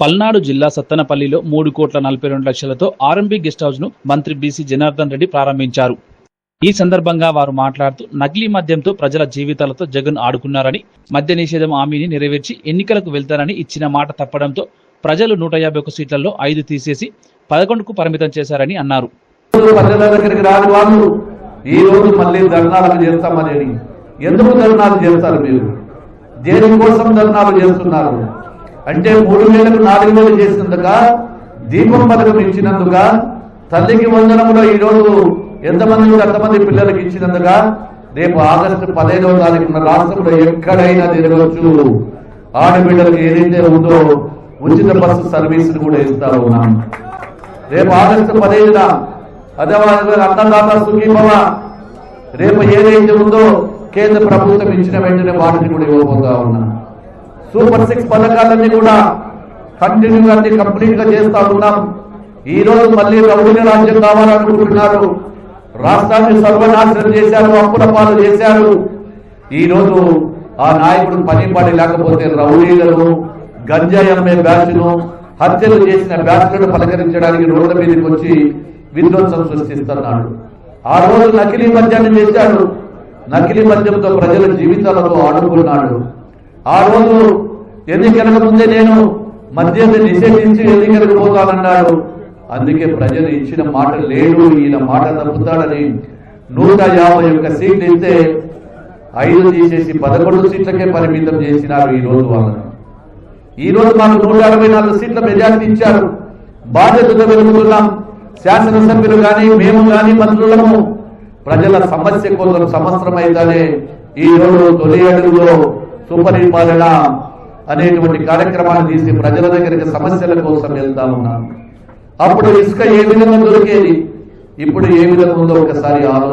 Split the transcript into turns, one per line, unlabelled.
పల్నాడు జిల్లా సత్తనపల్లిలో మూడు కోట్ల నలభై రెండు లక్షలతో ఆర్ఎంబీ గెస్ట్ హౌస్ను మంత్రి బీసీ జనార్దన్ రెడ్డి ప్రారంభించారు. ఈ సందర్భంగా వారు మాట్లాడుతూ నకిలీ మద్యంతో ప్రజల జీవితాలతో జగన్ ఆడుకున్నారని మద్య నిషేధం హామీని నెరవేర్చి ఎన్నికలకు వెళ్తారని ఇచ్చిన మాట తప్పడంతో ప్రజలు నూట యాభై ఒక సీట్లలో ఐదు తీసేసి పదకొండుకు పరిమితం చేశారని అన్నారు.
ప్రజల దగ్గరికి రాని వాళ్ళు ఈ రోజు మళ్ళీ ధర్నాలకు చేస్తామని ఎందుకు ధర్నాలు చేస్తారు మీరు? దేని కోసం ధర్నాలు చేస్తున్నారు? అంటే మూడు వేలకు నాలుగు వేలు చేసినందుక దీపం పథకం ఇచ్చినందుక తల్లికి వందనములో ఈ రోజు ఎంతమంది అంతమంది పిల్లలకి ఇచ్చినందుక రేపు ఆగస్టు పదహైదవ తారీఖున రాష్ట్రంలో ఎక్కడైనా తిరగవచ్చు ఆడబిడ్డలకు ఏదైతే ఉందో ఉచిత బస్సు సర్వీస్ కూడా ఇస్తా ఉన్నాం. రేపు ఆగస్టు పదహైదున అదే అన్నదాత సుఖీభవ రేపు ఏదైతే ఉందో కేంద్ర ప్రభుత్వం ఇచ్చిన వెంటనే వాటిని కూడా ఇవ్వబోతా ఉన్నా. సూపర్ సిక్స్ పథకాలన్నీ కూడా కంటిన్యూ అన్ని కంప్లీట్గా చేస్తా ఉన్నాం. ఈ రోజు మళ్ళీ రౌడీ రాజ్యం కావాలనుకుంటున్నారు. రాష్ట్రాన్ని సర్వనాశనం చేశారు అప్పుల పాలు చేశారు. ఈ రోజు ఆ నాయకుడు పని పని లేకపోతే రౌడీలను గంజాయి అమ్మే బ్యాచ్ను హత్యలు చేసిన బ్యాచ్లను పలకరించడానికి రోడ్ల మీదకి వచ్చి విధ్వంసం సృష్టిస్తున్నాడు. ఆ రోజు నకిలీ మద్యాన్ని చేశాడు. నకిలీ మద్యంతో ప్రజల జీవితాలతో ఆడుకున్నాడు. ఆ రోజు ఎన్నికలకు ముందే నేను మద్యాన్ని నిషేధించి ఎన్నికలకు పోతానన్నాడు. అందుకే ప్రజలు ఇచ్చిన మాట లేడు ఈయన మాట తప్పుతాడని నూట యాభై ఒక్క సీట్లు ఇస్తే ఐదు తీసేసి పదకొండు సీట్లకే పరిమితం చేసినారు ఈ రోజు వాళ్ళను ఈ రోజు మాకు నూట అరవై నాలుగు సీట్ల మెజార్టీ ఇచ్చారు. బాధ్యతతో వెలుగుతున్నాం. శాసనసభ్యులు కానీ మేము కానీ మంత్రులము. ప్రజల సమస్య కోసం సంవత్సరం అయితేనే ఈ రోజు తొలి అడుగులో సుపరిపాలన అనేటువంటి కార్యక్రమాన్ని తీసి ప్రజల దగ్గరికి సమస్యల కోసం వెళ్తా ఉన్నాను. అప్పుడు ఇసుక ఏ విధంగా దొరికేది? ఇప్పుడు ఏ విధంగా ఉందో ఒకసారి ఆలోచన